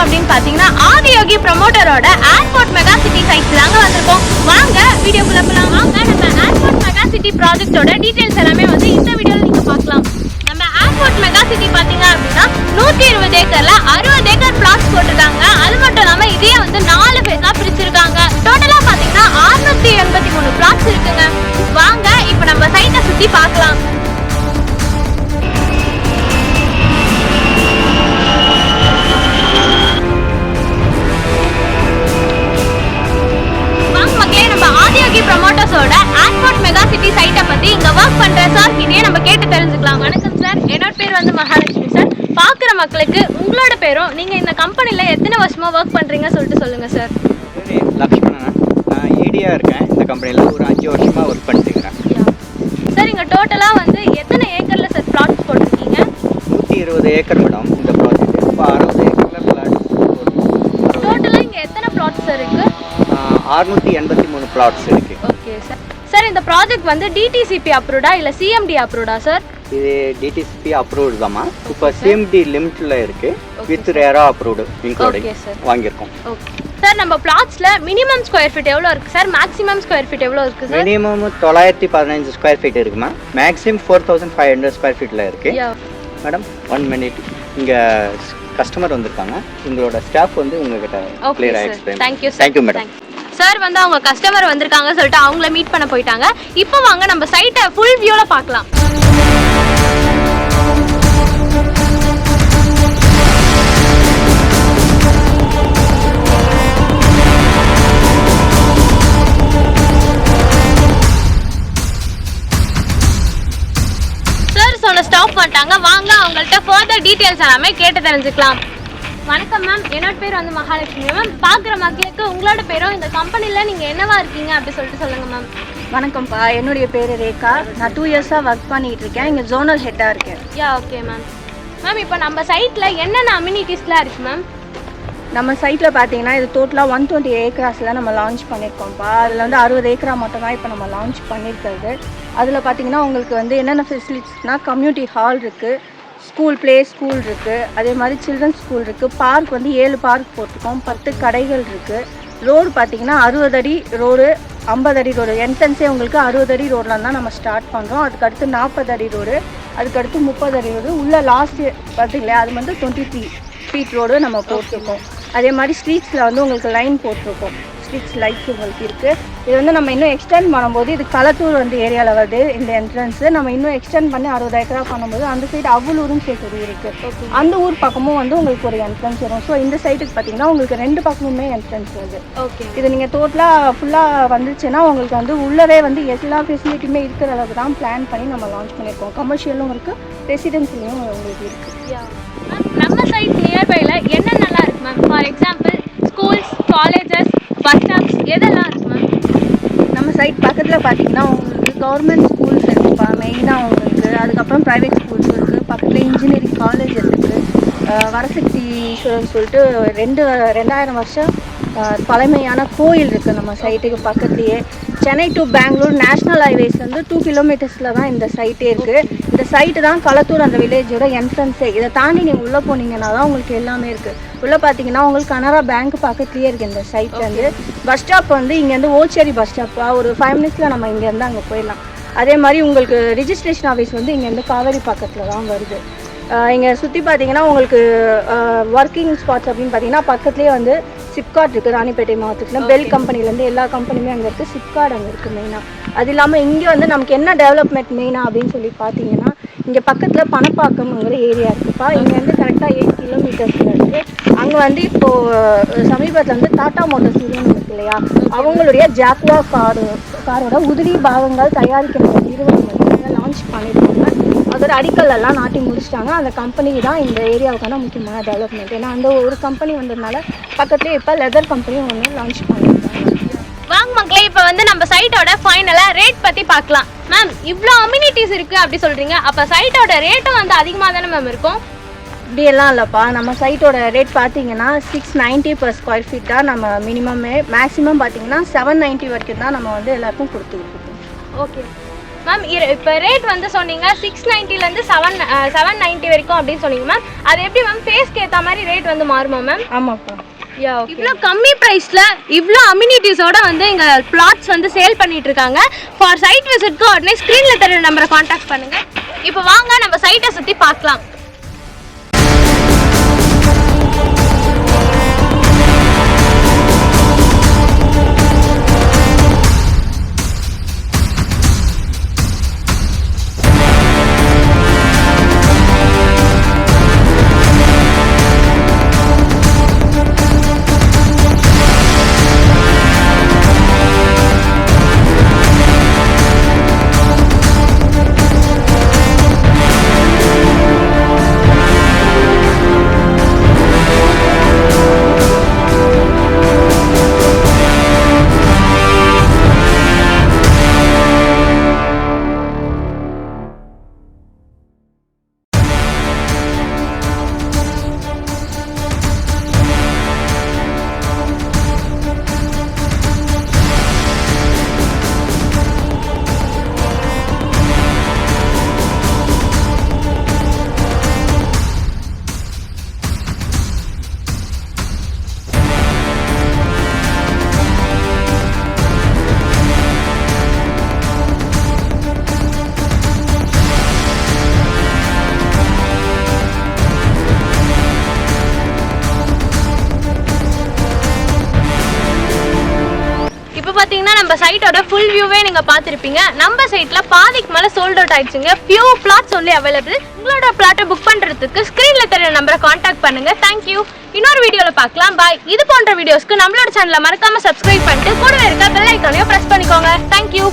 வந்திருக்கோம் அப்படின்னு பாத்தீங்கன்னா ஆதியோகி ப்ரமோட்டரோட ஏர்போர்ட் மெகா சிட்டி சைட்ஸ் தாங்க வந்திருக்கோம். வாங்க வீடியோக்குள்ள போலாம். வாங்க நம்ம ஏர்போர்ட் மெகா சிட்டி ப்ராஜெக்டோட டீடைல்ஸ் எல்லாமே வந்து மகாலட்சுமி சார். பாக்குற மக்களுக்கு உங்களோட பேரும் நீங்க இந்த கம்பெனில எத்தனை வருஷமா ஒர்க் பண்றீங்க சொல்லிட்டு சொல்லுங்க சார் லக்ஷ்மணன். நான் ஏடியாக இருக்கேன். இந்த கம்பெனியில் ஒரு அஞ்சு வருஷமாக ஒர்க் பண்ணிட்டுருக்கிறேன். சார் இங்க டோட்டலா வந்து எத்தனை ஏக்கர்ல சார் பிளாட்ஸ் போட்டிருக்கீங்க? நூற்றி இருபது ஏக்கர் மேடம் இந்த ப்ராஜெக்ட் இப்போ அறுபது ஏக்கரில் பிளாட் டோட்டலா இங்க எத்தனை பிளாட்ஸ் சார் இருக்கு? அறுநூற்றி எண்பத்தி மூணு பிளாட்ஸ் இருக்குது ஓகே சார் சார் இந்த ப்ராஜெக்ட் வந்து டிடிசிபி அப்ரூவ்டா இல்ல சிஎம்டி அப்ரூவ்டா சார் இது டிடிசிபி அப்ரூவ்டு தாம்மா. இப்போ சிஎம்டி லிமிட்டில் இருக்குது வித் ரேரா அப்ரூவ்டு இன்க்ளூடிங். வாங்கியிருக்கோம். சார் நம்ம பிளாட்ஸ்ல மினிமம் ஸ்கொயர் ஃபீட் எவ்வளோ இருக்கு சார் மேக்ஸிமம் ஸ்கொயர் ஃபீட் எவ்வளோ இருக்கு சார் மினிமம் தொள்ளாயிரத்தி பதினஞ்சு ஸ்கொயர் ஃபீட் இருக்குமா? Maximum four thousand five hundred square ஃபீட்டில் இருக்குது. மேடம் ஒன் மினிட் இங்கே கஸ்டமர் வந்திருக்காங்க. உங்களோட ஸ்டாஃப் வந்து உங்ககிட்ட கிளியராக explain thank you thank you madam sir வந்து அவங்க கஸ்டமர் வந்திருக்காங்க சொல்லிட்டு அவங்கள மீட் பண்ண போயிட்டாங்க. இப்போ வாங்க நம்ம சைட்டை ஃபுல் வியூல பார்க்கலாம். பண்ணிட்டாங்க வாங்க அவங்கள்ட்ட ஃபர்தர் டீடைல்ஸ் எல்லாமே கேட்டு தெரிஞ்சுக்கலாம். வணக்கம் மேம் என்னோட பேர் வந்து மகாலட்சுமி மேம் பார்க்குற மக்களுக்கு உங்களோட பேரும் இந்த கம்பெனியில் நீங்கள் என்னவா இருக்கீங்க அப்படி சொல்லிட்டு சொல்லுங்க மேம் வணக்கம்ப்பா. என்னுடைய பேர் ரேகா. நான் டூ இயர்ஸாக ஒர்க் பண்ணிட்டு இருக்கேன். இங்கே ஜோனல் ஹெட்டாக இருக்கேன். யா ஓகே மேம் மேம் இப்போ நம்ம சைட்டில் என்னென்ன அம்யூனிட்டிஸ்லாம் இருக்கு மேம் நம்ம சைட்டில் பார்த்தீங்கன்னா இது டோட்டலாக ஒன் டுவெண்ட்டி ஏக்கராஸில் நம்ம லான்ச் பண்ணியிருக்கோம்ப்பா அதில் வந்து அறுபது ஏக்கரா மட்டும் தான் இப்போ நம்ம லான்ச் பண்ணியிருக்கிறது அதில் பார்த்தீங்கன்னா உங்களுக்கு வந்து என்னென்ன ஃபெசிலிட்டிஸ்னால் கம்யூனிட்டி ஹால் இருக்குது ஸ்கூல் ப்ளே ஸ்கூல் இருக்குது அதே மாதிரி சில்ட்ரன்ஸ் ஸ்கூல் இருக்குது பார்க் வந்து ஏழு பார்க் போட்டிருக்கோம் பத்து கடைகள் இருக்குது ரோடு பார்த்தீங்கன்னா அறுபது அடி ரோடு ஐம்பது அடி ரோடு என்ட்ரன்ஸே உங்களுக்கு அறுபது அடி ரோடில் தான் நம்ம ஸ்டார்ட் பண்ணுறோம் அதுக்கடுத்து நாற்பது அடி ரோடு அதுக்கடுத்து முப்பது அடி ரோடு உள்ள லாஸ்ட் பார்த்தீங்களா அது வந்து டுவெண்ட்டி த்ரீ ஃபீட் ரோடு நம்ம போட்டிருக்கோம். அதே மாதிரி ஸ்ட்ரீட்ஸில் வந்து உங்களுக்கு லைன் போட்டிருக்கோம். ஸ்ட்ரீட்ஸ் லைட்ஸ் உங்களுக்கு இருக்குது இது வந்து நம்ம இன்னும் எக்ஸ்டெண்ட் பண்ணும்போது இது களத்தூர் வந்து ஏரியாவில் வருது இந்த என்ட்ரன்ஸு நம்ம இன்னும் எக்ஸ்டெண்ட் பண்ணி அறுபது ஏக்கரா பண்ணும்போது அந்த சைடு அவ்வளூரும் சேர்த்து ஒரு இருக்குது அந்த ஊர் பக்கமும் வந்து உங்களுக்கு ஒரு என்ட்ரன்ஸ் வரும். ஸோ இந்த சைட்டுக்கு பார்த்தீங்கன்னா உங்களுக்கு ரெண்டு பக்கமுமே என்ட்ரன்ஸ் வருது. ஓகே இது நீங்கள் டோட்டலாக ஃபுல்லாக வந்துச்சுன்னா உங்களுக்கு வந்து உள்ளரே வந்து எல்லா ஃபெசிலிட்டியுமே இருக்கிற அளவுக்கு தான் பிளான் பண்ணி நம்ம லான்ச் பண்ணியிருக்கோம் கமர்ஷியலும் இருக்குது ரெசிடென்சிலையும் உங்களுக்கு இருக்குது நம்ம சைட் நியர்பைல என்னென்னலாம் ma'am for example schools colleges bus stops எதெல்லாம் இருக்கு மேம் நம்ம சைட் பக்கத்தில் பார்த்தீங்கன்னா உங்களுக்கு கவர்மெண்ட் ஸ்கூல்ஸ் இருக்குப்பா மெயினாக உங்களுக்கு அதுக்கப்புறம் ப்ரைவேட் ஸ்கூல்ஸ் இருக்குது பக்கத்தில் இன்ஜினியரிங் காலேஜ் இருக்குது வரசக்தி ஈஸ்வரன் சொல்லிட்டு ரெண்டு ரெண்டாயிரம் வருஷம் பழமையான கோயில் இருக்குது நம்ம சைட்டுக்கு பக்கத்துலேயே. Chennai to Bangalore national highways வந்து டூ கிலோமீட்டர்ஸில் தான் இந்த சைட்டே இருக்குது இந்த சைட்டு தான் களத்தூர் அந்த வில்லேஜோட என்ட்ரன்ஸே இதை தாண்டி நீங்கள் உள்ளே போனீங்கன்னா தான் உங்களுக்கு எல்லாமே இருக்குது உள்ளே பார்த்தீங்கன்னா உங்களுக்கு கனரா பேங்க் பக்கத்துலேயே இருக்குது இந்த சைட்லேருந்து பஸ் ஸ்டாப் வந்து இங்கேருந்து ஓச்சேரி பஸ் ஸ்டாப்பா ஒரு ஃபைவ் மினிட்ஸில் நம்ம இங்கேருந்து அங்கே போயிடலாம். அதே மாதிரி உங்களுக்கு ரிஜிஸ்ட்ரேஷன் ஆஃபீஸ் வந்து இங்கேருந்து காவேரி பக்கத்தில் தான் வருது. இங்கே சுற்றி பார்த்தீங்கன்னா உங்களுக்கு ஒர்க்கிங் ஸ்பாட்ஸ் அப்படின்னு பார்த்தீங்கன்னா பக்கத்துலேயே வந்து சிப்காட் இருக்குது ராணிப்பேட்டை மாவட்டத்தில். பெல் கம்பெனிலேருந்து எல்லா கம்பெனியுமே அங்கே இருக்குது சிப்காட் அங்கே இருக்குது மெயினாக அது இல்லாமல் இங்கே வந்து நமக்கு என்ன டெவலப்மெண்ட் மெயினாக அப்படின்னு சொல்லி பார்த்தீங்கன்னா இங்கே பக்கத்தில் பணப்பாக்கம்ங்கிற ஏரியா இருக்குப்பா. இங்கேருந்து கரெக்டாக எயிட் கிலோமீட்டர்ஸில் இருக்குது அவங்க வந்து இப்போது சமீபத்தில் வந்து டாடா மோட்டர்ஸ் நிறுவனம் இருக்கு இல்லையா? அவங்களுடைய ஜாக்வா காரு காரோட உதிரி பாகங்கள் தயாரிக்கிற நிறுவனம் வந்து லான்ச் பண்ணியிருக்காங்க. அதோட அடிக்கல்லாம் நாட்டி முடிச்சிட்டாங்க. அந்த கம்பெனி தான் இந்த ஏரியாவுக்கான முக்கியமான டெவலப்மெண்ட் ஏன்னா அந்த ஒரு கம்பெனி வந்ததுனால பக்கத்துலேயே இப்போ லெதர் கம்பெனியும் ஒன்று லான்ச் பண்ணியிருக்காங்க. வாங்க மக்களே இப்போ வந்து நம்ம சைட்டோட ஃபைனலாக ரேட் பற்றி பார்க்கலாம். மேம் இவ்வளோ அம்யூனிட்டிஸ் இருக்குது அப்படி சொல்கிறீங்க அப்போ சைட்டோட ரேட்டும் வந்து அதிகமாக தானே மேம் இருக்கும்? இப்படியெல்லாம் இல்லைப்பா. நம்ம சைட்டோட ரேட் பார்த்தீங்கன்னா six ninety per square feet தான் நம்ம மினிமமே மேக்ஸிமம் பார்த்தீங்கன்னா செவன் நைன்ட்டி வரைக்கும் தான் நம்ம வந்து எல்லாருக்கும் கொடுத்துக்கிட்டு இருக்கோம். ஓகே மேம் இப்போ ரேட் வந்து சொன்னீங்க. சிக்ஸ் நைன்ட்டிலேருந்து செவன் செவன் நைன்ட்டி வரைக்கும் அப்படின்னு சொன்னீங்க மேம் அது எப்படி மேம் ஃபேஸ்க்கு ஏற்ற மாதிரி ரேட் வந்து மாறுமா மேம் ஆமாப்பா. இவ்வளோ கம்மி ப்ரைஸில் இவ்வளோ அம்யூனிட்டிஸோட வந்து இங்கே பிளாட்ஸ் வந்து சேல் பண்ணிட்டு இருக்காங்க. ஃபார் சைட் விசிட்க்கு உடனே ஸ்க்ரீனில் தர நம்பரை காண்டாக்ட் பண்ணுங்க. இப்போ வாங்க நம்ம சைட்டை சுற்றி பார்க்கலாம். நம்ம சைட்டோட ஃபுல் வியூவே நீங்கள் பார்த்துருப்பீங்க. நம்ம சைட்டில் பாதிக்கு மேலே சோல்ட் அவுட் ஆயிடுச்சுங்க. ஃபியூ பிளாட்ஸ் ஒன்லி அவைலபிள் உங்களோட பிளாட்டை புக் பண்ணுறதுக்கு ஸ்க்ரீனில் தெரிய நம்பரை காண்டாக்ட் பண்ணுங்க. தேங்க்யூ இன்னொரு வீடியோவில் பார்க்கலாம். பாய் இது போன்ற வீடியோஸ்க்கு நம்மளோட சேனலை மறக்காம சப்ஸ்கிரைப் பண்ணிட்டு கூட இருக்க பெல் ஐக்கானையும் ப்ரெஸ் பண்ணிக்கோங்க. தேங்க்யூ